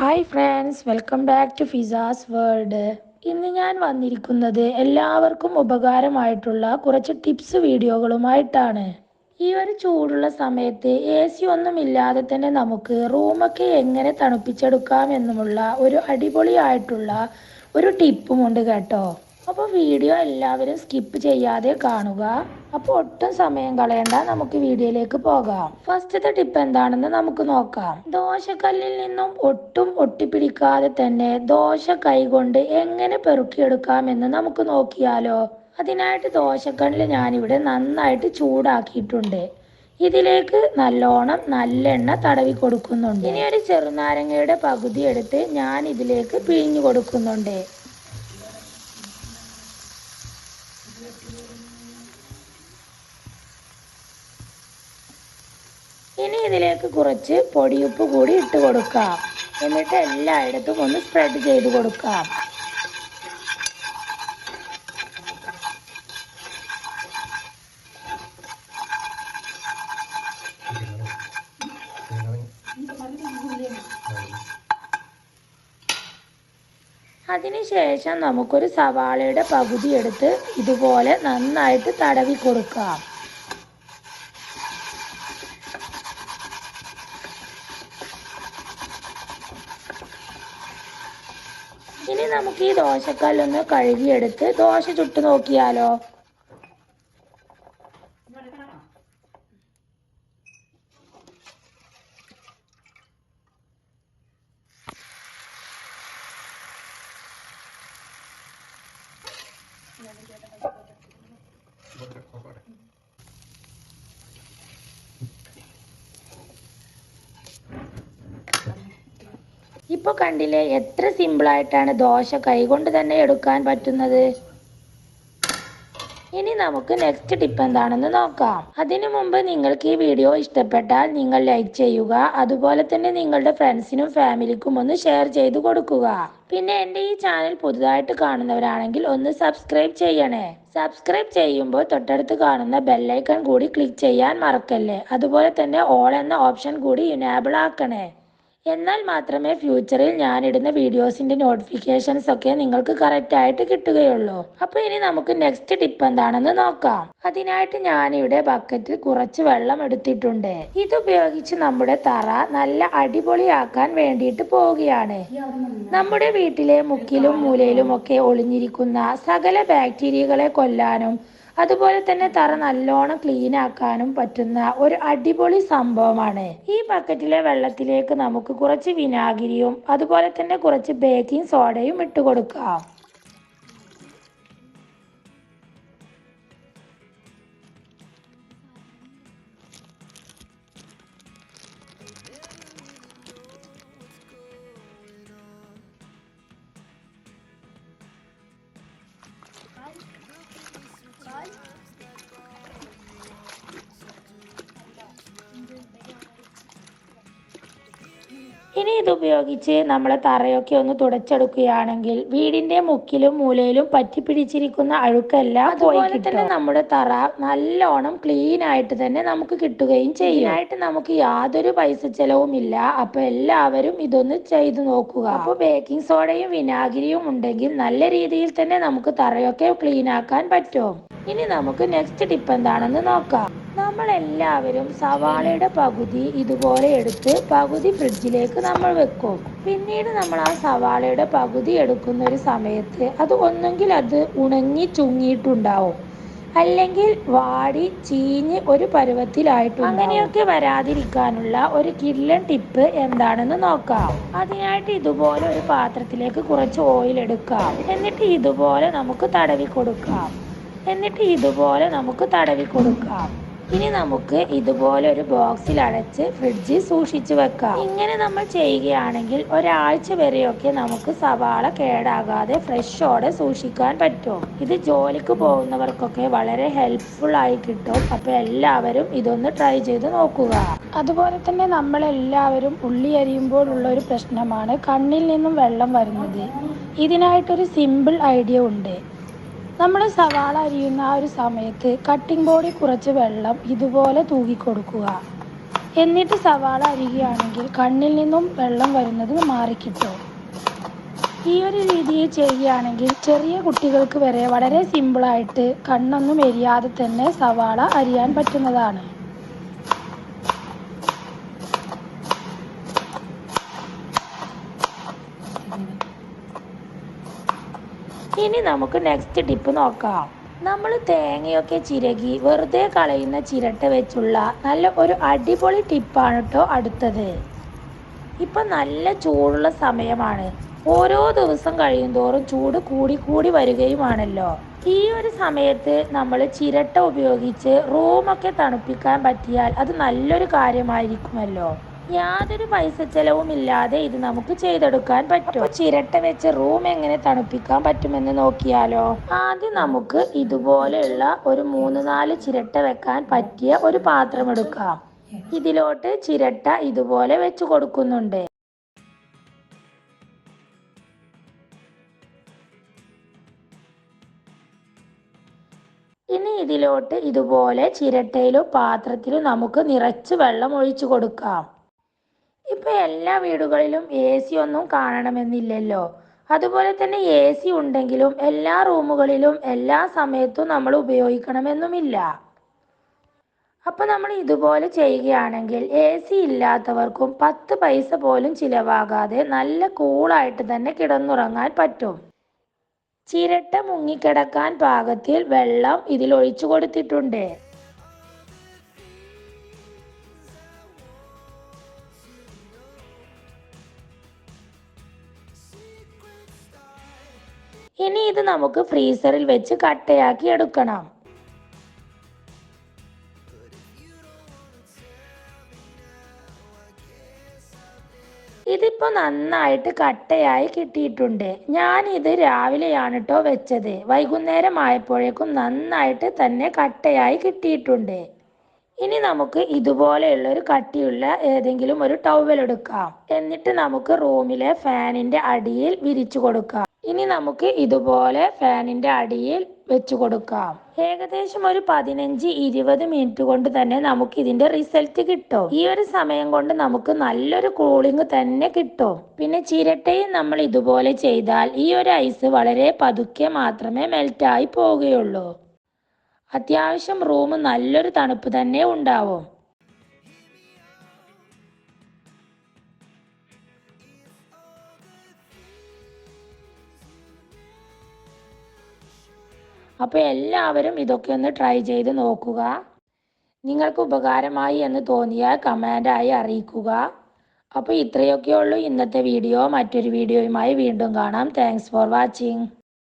Hi friends welcome back to Fiza's world ഇന്ന് ഞാൻ വന്നിരിക്കുന്നത് എല്ലാവർക്കും ഉപകാരമായിട്ടുള്ള കുറച്ച് ടിപ്സ് വീഡിയോകളുമായിട്ടാണ്. ഈ ഒരു ചൂടുള്ള സമയത്ത് എ സി ഒന്നുമില്ലാതെ തന്നെ നമുക്ക് റൂമൊക്കെ എങ്ങനെ തണുപ്പിച്ചെടുക്കാം എന്നുമുള്ള ഒരു അടിപൊളിയായിട്ടുള്ള ഒരു ടിപ്പുമുണ്ട് കേട്ടോ. അപ്പോൾ വീഡിയോ എല്ലാവരും സ്കിപ്പ് ചെയ്യാതെ കാണുക. അപ്പോൾ ഒട്ടും സമയം കളയണ്ട. നമുക്ക് വീഡിയോയിലേക്ക് പോകാം. ഫസ്റ്റത്തെ ടിപ്പ് എന്താണെന്ന് നമുക്ക് നോക്കാം. ദോശക്കല്ലിൽ നിന്നും ഒട്ടും ഒട്ടിപ്പിടിക്കാതെ തന്നെ ദോശ കൈകൊണ്ട് എങ്ങനെ പെറുക്കിയെടുക്കാമെന്ന് നമുക്ക് നോക്കിയാലോ? അതിനായിട്ട് ദോശക്കല്ല് ഞാനിവിടെ നന്നായിട്ട് ചൂടാക്കിയിട്ടുണ്ട്. ഇതിലേക്ക് നല്ലോണം നല്ലെണ്ണ തടവി കൊടുക്കുന്നുണ്ട്. ഇനി ഒരു ചെറുനാരങ്ങയുടെ പകുതി എടുത്ത് ഞാൻ ഇതിലേക്ക് പിഴിഞ്ഞു കൊടുക്കുന്നുണ്ട് ഇനി ഇതിലേക്ക് കുറച്ച് പൊടിയുപ്പ് കൂടി ഇട്ട് കൊടുക്കാം എന്നിട്ട് എല്ലായിടത്തും ഒന്ന് സ്പ്രെഡ് ചെയ്ത് കൊടുക്കാം അതിനുശേഷം നമുക്കൊരു സവാളയുടെ പകുതി എടുത്ത് ഇതുപോലെ നന്നായിട്ട് തടവി കൊടുക്കാം. ഇനി നമുക്ക് ഈ ദോശക്കല്ലൊന്ന് കഴുകിയെടുത്ത് ദോശ ചുട്ടു നോക്കിയാലോ? ഇപ്പൊ കണ്ടില്ലേ? എത്ര സിമ്പിളായിട്ടാണ് ദോശ കൈകൊണ്ട് തന്നെ എടുക്കാൻ പറ്റുന്നത്? ഇനി നമുക്ക് നെക്സ്റ്റ് ടിപ്പ് എന്താണെന്ന് നോക്കാം. അതിനു മുമ്പ് നിങ്ങൾക്ക് ഈ വീഡിയോ ഇഷ്ടപ്പെട്ടാൽ നിങ്ങൾ ലൈക്ക് ചെയ്യുക. അതുപോലെ തന്നെ നിങ്ങളുടെ ഫ്രണ്ട്സിനും ഫാമിലിക്കും ഒന്ന് ഷെയർ ചെയ്ത് കൊടുക്കുക. പിന്നെ എന്റെ ഈ ചാനൽ പുതുതായിട്ട് കാണുന്നവരാണെങ്കിൽ ഒന്ന് സബ്സ്ക്രൈബ് ചെയ്യണേ. സബ്സ്ക്രൈബ് ചെയ്യുമ്പോൾ തൊട്ടടുത്ത് കാണുന്ന ബെല്ലൈക്കൺ കൂടി ക്ലിക്ക് ചെയ്യാൻ മറക്കല്ലേ? അതുപോലെ തന്നെ ഓൾ എന്ന ഓപ്ഷൻ കൂടി ഇനാബിൾ ആക്കണേ. എന്നാൽ മാത്രമേ ഫ്യൂച്ചറിൽ ഞാനിടുന്ന വീഡിയോസിന്റെ നോട്ടിഫിക്കേഷൻസ് ഒക്കെ നിങ്ങൾക്ക് കറക്റ്റ് ആയിട്ട് കിട്ടുകയുള്ളൂ. അപ്പോൾ ഇനി നമുക്ക് നെക്സ്റ്റ് ടിപ്പ് എന്താണെന്ന് നോക്കാം. അതിനായിട്ട് ഞാനിവിടെ ബക്കറ്റിൽ കുറച്ച് വെള്ളം എടുത്തിട്ടുണ്ട്. ഇത് ഉപയോഗിച്ച് നമ്മുടെ തറ നല്ല അടിപൊളിയാക്കാൻ വേണ്ടിയിട്ട് പോവുകയാണ്. നമ്മുടെ വീട്ടിലെ മുക്കിലും മൂലയിലും ഒക്കെ ഒളിഞ്ഞിരിക്കുന്ന സകല ബാക്ടീരിയകളെ കൊല്ലാനും അതുപോലെ തന്നെ തറ നല്ലോണം ക്ലീൻ ആക്കാനും പറ്റുന്ന ഒരു അടിപൊളി സംഭവമാണ്. ഈ ബക്കറ്റിലെ വെള്ളത്തിലേക്ക് നമുക്ക് കുറച്ച് വിനാഗിരിയും അതുപോലെ തന്നെ കുറച്ച് ബേക്കിംഗ് സോഡയും ഇട്ട് കൊടുക്കാം ഇനി ഇതുപയോഗിച്ച് നമ്മൾ തറയൊക്കെ ഒന്ന് തുടച്ചെടുക്കുകയാണെങ്കിൽ വീടിന്റെ മുക്കിലും മൂലയിലും പറ്റിപ്പിടിച്ചിരിക്കുന്ന അഴുക്കെല്ലാം അതുപോലെ തന്നെ നമ്മുടെ തറ നല്ലോണം ക്ലീൻ ആയിട്ട് തന്നെ നമുക്ക് കിട്ടുകയും ചെയ്യും. ആയിട്ട് നമുക്ക് യാതൊരു പൈസ ചെലവും ഇല്ല. അപ്പൊ എല്ലാവരും ഇതൊന്ന് ചെയ്തു നോക്കുക. അപ്പൊ ബേക്കിംഗ് സോഡയും വിനാഗിരിയും ഉണ്ടെങ്കിൽ നല്ല രീതിയിൽ തന്നെ നമുക്ക് തറയൊക്കെ ക്ലീൻ ആക്കാൻ പറ്റും. ഇനി നമുക്ക് നെക്സ്റ്റ് ടിപ്പ് എന്താണെന്ന് നോക്കാം. നമ്മൾ എല്ലാവരും സവാളയുടെ പകുതി ഇതുപോലെ എടുത്ത് പകുതി ഫ്രിഡ്ജിലേക്ക് നമ്മൾ വെക്കും. പിന്നീട് നമ്മൾ ആ സവാളയുടെ പകുതി എടുക്കുന്ന ഒരു സമയത്ത് അത് ഒന്നെങ്കിൽ അത് ഉണങ്ങി ചുങ്ങിയിട്ടുണ്ടാവും. അല്ലെങ്കിൽ വാടി ചീഞ്ഞ് ഒരു പരുവത്തിലായിട്ട് അങ്ങനെയൊക്കെ വരാതിരിക്കാനുള്ള ഒരു കില്ലൻ ടിപ്പ് എന്താണെന്ന് നോക്കാം. അതിനായിട്ട് ഇതുപോലെ ഒരു പാത്രത്തിലേക്ക് കുറച്ച് ഓയിൽ എടുക്കാം. എന്നിട്ട് ഇതുപോലെ നമുക്ക് തടവി കൊടുക്കാം. എന്നിട്ട് ഇതുപോലെ നമുക്ക് തടവി കൊടുക്കാം. ഇനി നമുക്ക് ഇതുപോലെ ഒരു ബോക്സിൽ അടച്ച് ഫ്രിഡ്ജിൽ സൂക്ഷിച്ചു വെക്കാം. ഇങ്ങനെ നമ്മൾ ചെയ്യുകയാണെങ്കിൽ ഒരാഴ്ച വരെയൊക്കെ നമുക്ക് സവാള കേടാകാതെ ഫ്രഷോടെ സൂക്ഷിക്കാൻ പറ്റും. ഇത് ജോലിക്ക് പോകുന്നവർക്കൊക്കെ വളരെ ഹെൽപ്ഫുൾ ആയി കിട്ടും. അപ്പൊ എല്ലാവരും ഇതൊന്ന് ട്രൈ ചെയ്ത് നോക്കുക. അതുപോലെ തന്നെ നമ്മൾ എല്ലാവരും ഉള്ളി അരിയുമ്പോൾ ഉള്ള ഒരു പ്രശ്നമാണ് കണ്ണിൽ നിന്നും വെള്ളം വരുന്നത്. ഇതിനായിട്ടൊരു സിമ്പിൾ ഐഡിയ ഉണ്ട്. നമ്മൾ സവാള അരിയുന്ന ആ ഒരു സമയത്ത് കട്ടിംഗ് ബോർഡിൽ കുറച്ച് വെള്ളം ഇതുപോലെ തൂകി കൊടുക്കുക. എന്നിട്ട് സവാള അരിയുകയാണെങ്കിൽ കണ്ണിൽ നിന്നും വെള്ളം വരുന്നത് മാറിക്കിട്ടും. ഈ ഒരു രീതിയിൽ ചെയ്യുകയാണെങ്കിൽ ചെറിയ കുട്ടികൾക്ക് വരെ വളരെ സിമ്പിളായിട്ട് കണ്ണൊന്നും എരിയാതെ തന്നെ സവാള അരിയാൻ പറ്റുന്നതാണ്. ഇനി നമുക്ക് നെക്സ്റ്റ് ടിപ്പ് നോക്കാം. നമ്മൾ തേങ്ങയൊക്കെ ചിരകി വെറുതെ കളയുന്ന ചിരട്ട വെച്ചുള്ള നല്ല ഒരു അടിപൊളി ടിപ്പാണ് കേട്ടോ അടുത്തത്. ഇപ്പം നല്ല ചൂടുള്ള സമയമാണ്. ഓരോ ദിവസം കഴിയും തോറും ചൂട് കൂടി കൂടി വരികയുമാണല്ലോ. ഈ ഒരു സമയത്ത് നമ്മൾ ചിരട്ട ഉപയോഗിച്ച് റൂമൊക്കെ തണുപ്പിക്കാൻ പറ്റിയാൽ അത് നല്ലൊരു കാര്യമായിരിക്കുമല്ലോ. യാതൊരു പൈസ ചെലവും ഇല്ലാതെ ഇത് നമുക്ക് ചെയ്തെടുക്കാൻ പറ്റും. ചിരട്ട വെച്ച് റൂം എങ്ങനെ തണുപ്പിക്കാൻ പറ്റുമെന്ന് നോക്കിയാലോ? ആദ്യം നമുക്ക് ഇതുപോലെയുള്ള ഒരു മൂന്ന് നാല് ചിരട്ട വെക്കാൻ പറ്റിയ ഒരു പാത്രം എടുക്കാം. ഇതിലോട്ട് ചിരട്ട ഇതുപോലെ വെച്ച് കൊടുക്കുന്നുണ്ട്. ഇനി ഇതിലോട്ട് ഇതുപോലെ ചിരട്ടയിലും പാത്രത്തിലും നമുക്ക് നിറച്ച് വെള്ളം ഒഴിച്ചു കൊടുക്കാം. ഇപ്പൊ എല്ലാ വീടുകളിലും എ സി ഒന്നും കാണണമെന്നില്ലല്ലോ. അതുപോലെ തന്നെ എ സി ഉണ്ടെങ്കിലും എല്ലാ റൂമുകളിലും എല്ലാ സമയത്തും നമ്മൾ ഉപയോഗിക്കണമെന്നുമില്ല. അപ്പോൾ നമ്മൾ ഇതുപോലെ ചെയ്യുകയാണെങ്കിൽ എ സി ഇല്ലാത്തവർക്കും പത്ത് പൈസ പോലും ചിലവാകാതെ നല്ല കൂളായിട്ട് തന്നെ കിടന്നുറങ്ങാൻ പറ്റും. ചിരട്ട മുങ്ങിക്കിടക്കാൻ പാകത്തിൽ വെള്ളം ഇതിൽ ഒഴിച്ചു കൊടുത്തിട്ടുണ്ട്. ഇനി ഇത് നമുക്ക് ഫ്രീസറിൽ വെച്ച് കട്ടയാക്കി എടുക്കണം. ഇതിപ്പോ നന്നായിട്ട് കട്ടയായി കിട്ടിയിട്ടുണ്ട്. ഞാൻ ഇത് രാവിലെയാണ് കേട്ടോ വെച്ചത്. വൈകുന്നേരം ആയപ്പോഴേക്കും നന്നായിട്ട് തന്നെ കട്ടയായി കിട്ടിയിട്ടുണ്ട്. ഇനി നമുക്ക് ഇതുപോലെയുള്ള ഒരു കട്ടിയുള്ള ഏതെങ്കിലും ഒരു ടവൽ എടുക്കാം. എന്നിട്ട് നമുക്ക് റൂമിലെ ഫാനിന്റെ അടിയിൽ വിരിച്ചു കൊടുക്കാം. ഇനി നമുക്ക് ഇതുപോലെ ഫാനിന്റെ അടിയിൽ വെച്ചു കൊടുക്കാം. ഏകദേശം ഒരു പതിനഞ്ച് ഇരുപത് മിനിറ്റ് കൊണ്ട് തന്നെ നമുക്ക് ഇതിന്റെ റിസൾട്ട് കിട്ടും. ഈ ഒരു സമയം കൊണ്ട് നമുക്ക് നല്ലൊരു കൂളിംഗ് തന്നെ കിട്ടും. പിന്നെ ചിരട്ടയും നമ്മൾ ഇതുപോലെ ചെയ്താൽ ഈ ഒരു ഐസ് വളരെ പതുക്കെ മാത്രമേ മെൽറ്റായി പോവുകയുള്ളൂ. അത്യാവശ്യം റൂം നല്ലൊരു തണുപ്പ് തന്നെ ഉണ്ടാവും. അപ്പോൾ എല്ലാവരും ഇതൊക്കെ ഒന്ന് ട്രൈ ചെയ്ത് നോക്കുക. നിങ്ങൾക്ക് ഉപകാരമായി എന്ന് തോന്നിയാൽ കമന്റായി അറിയിക്കുക. അപ്പോൾ ഇത്രയൊക്കെ ഉള്ളൂ ഇന്നത്തെ വീഡിയോ മറ്റൊരു വീഡിയോയുമായി വീണ്ടും കാണാം. Thanks for watching